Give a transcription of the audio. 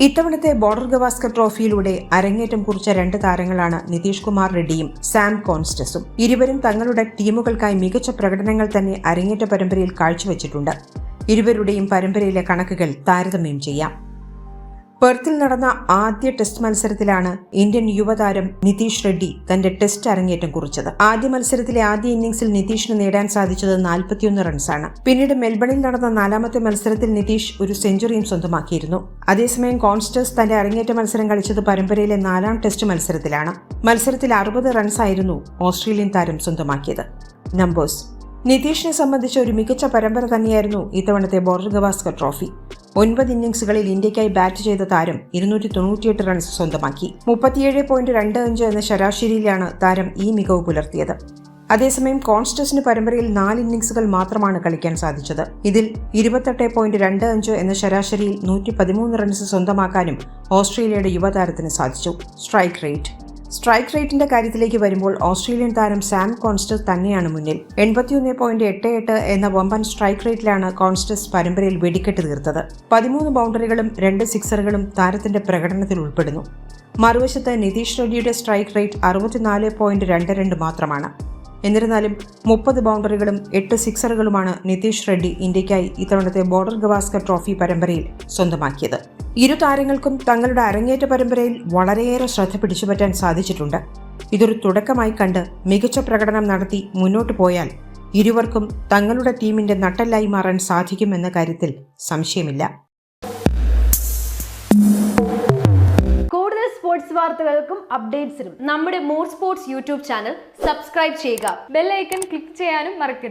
ഇത്തവണത്തെ ബോർഡർ ഗവാസ്കർ ട്രോഫിയിലൂടെ അരങ്ങേറ്റം കുറിച്ച രണ്ട് താരങ്ങളാണ് നിതീഷ് കുമാർ റെഡ്ഡിയും സാം കോൺസ്റ്റസും. ഇരുവരും തങ്ങളുടെ ടീമുകൾക്കായി മികച്ച പ്രകടനങ്ങൾ തന്നെ അരങ്ങേറ്റ പരമ്പരയിൽ കാഴ്ചവെച്ചിട്ടുണ്ട്. ഇരുവരുടെയും പരമ്പരയിലെ കണക്കുകൾ താരതമ്യം ചെയ്യാം. പെർത്തിൽ നടന്ന ആദ്യ ടെസ്റ്റ് മത്സരത്തിലാണ് ഇന്ത്യൻ യുവതാരം നിതീഷ് റെഡ്ഡി തന്റെ ടെസ്റ്റ് അരങ്ങേറ്റം കുറിച്ചത്. ആദ്യ മത്സരത്തിലെ ആദ്യ ഇന്നിംഗ്സിൽ നിതീഷിന് നേടാൻ സാധിച്ചത് നാൽപ്പത്തിയൊന്ന് റൺസാണ്. പിന്നീട് മെൽബണിൽ നടന്ന നാലാമത്തെ മത്സരത്തിൽ നിതീഷ് ഒരു സെഞ്ചുറിയും സ്വന്തമാക്കിയിരുന്നു. അതേസമയം കോൺസ്റ്റേഴ്സ് തന്റെ അരങ്ങേറ്റ മത്സരം കളിച്ചത് പരമ്പരയിലെ നാലാം ടെസ്റ്റ് മത്സരത്തിലാണ്. മത്സരത്തിൽ അറുപത് റൺസായിരുന്നു ഓസ്ട്രേലിയൻ താരം സ്വന്തമാക്കിയത്. നമ്പേഴ്സ് നിതീഷിനെ സംബന്ധിച്ച ഒരു മികച്ച പരമ്പര തന്നെയായിരുന്നു ഇത്തവണത്തെ ബോർഡർ ഗവാസ്കർ ട്രോഫി. ഒൻപത് ഇന്നിംഗ്സുകളിൽ ഇന്ത്യയ്ക്കായി ബാറ്റ് ചെയ്ത താരം ഇരുന്നൂറ്റി തൊണ്ണൂറ്റിയെട്ട് റൺസ് സ്വന്തമാക്കി. മുപ്പത്തിയേഴ് പോയിന്റ് രണ്ട് അഞ്ച് എന്ന ശരാശരിയിലാണ് താരം ഈ മികവ് പുലർത്തിയത്. അതേസമയം കോൺസ്റ്റസിന് പരമ്പരയിൽ നാല് ഇന്നിംഗ്സുകൾ മാത്രമാണ് കളിക്കാൻ സാധിച്ചത്. ഇതിൽ ഇരുപത്തെട്ട് പോയിന്റ് രണ്ട് അഞ്ച് എന്ന ശരാശരിയിൽ നൂറ്റി പതിമൂന്ന് റൺസ് സ്വന്തമാക്കാനും ഓസ്ട്രേലിയയുടെ യുവതാരത്തിന് സാധിച്ചു. സ്ട്രൈക്ക് റേറ്റ് സ്ട്രൈക്ക് റേറ്റിന്റെ കാര്യത്തിലേക്ക് വരുമ്പോൾ ഓസ്ട്രേലിയൻ താരം സാം കോൺസ്റ്റസ് തന്നെയാണ് മുന്നിൽ. എൺപത്തിയൊന്ന് പോയിന്റ് എട്ട് എട്ട് എന്ന വമ്പൻ സ്ട്രൈക്ക് റേറ്റിലാണ് കോൺസ്റ്റസ് പരമ്പരയിൽ വെടിക്കെട്ട് തീർത്തത്. പതിമൂന്ന് ബൗണ്ടറികളും രണ്ട് സിക്സറുകളും താരത്തിന്റെ പ്രകടനത്തിൽ ഉൾപ്പെടുന്നു. മറുവശത്ത് നിതീഷ് റെഡ്ഡിയുടെ സ്ട്രൈക്ക് റേറ്റ് അറുപത്തിനാല് പോയിന്റ് രണ്ട് രണ്ട് മാത്രമാണ്. എന്നിരുന്നാലും മുപ്പത് ബൗണ്ടറികളും എട്ട് സിക്സറുകളുമാണ് നിതീഷ് റെഡ്ഡി ഇന്ത്യയ്ക്കായി ഇത്തവണത്തെ ബോർഡർ ഗവാസ്കർ ട്രോഫി പരമ്പരയിൽ സ്വന്തമാക്കിയത്. ഇരു താരങ്ങൾക്കും തങ്ങളുടെ അരങ്ങേറ്റ പരമ്പരയിൽ വളരെയേറെ ശ്രദ്ധ പിടിച്ചുപറ്റാൻ സാധിച്ചിട്ടുണ്ട്. ഇതൊരു തുടക്കമായി കണ്ട് മികച്ച പ്രകടനം നടത്തി മുന്നോട്ടു പോയാൽ ഇരുവർക്കും തങ്ങളുടെ ടീമിന്റെ നട്ടല്ലായി മാറാൻ സാധിക്കുമെന്ന കാര്യത്തിൽ സംശയമില്ല. കൂടുതൽ സ്പോർട്സ് വാർത്തകൾക്കും അപ്ഡേറ്റ്സിനും നമ്മുടെ more sports YouTube channel subscribe ചെയ്യുക. ബെല്ലൈക്കൺ ക്ലിക്ക് ചെയ്യാനും മറക്കരുത്.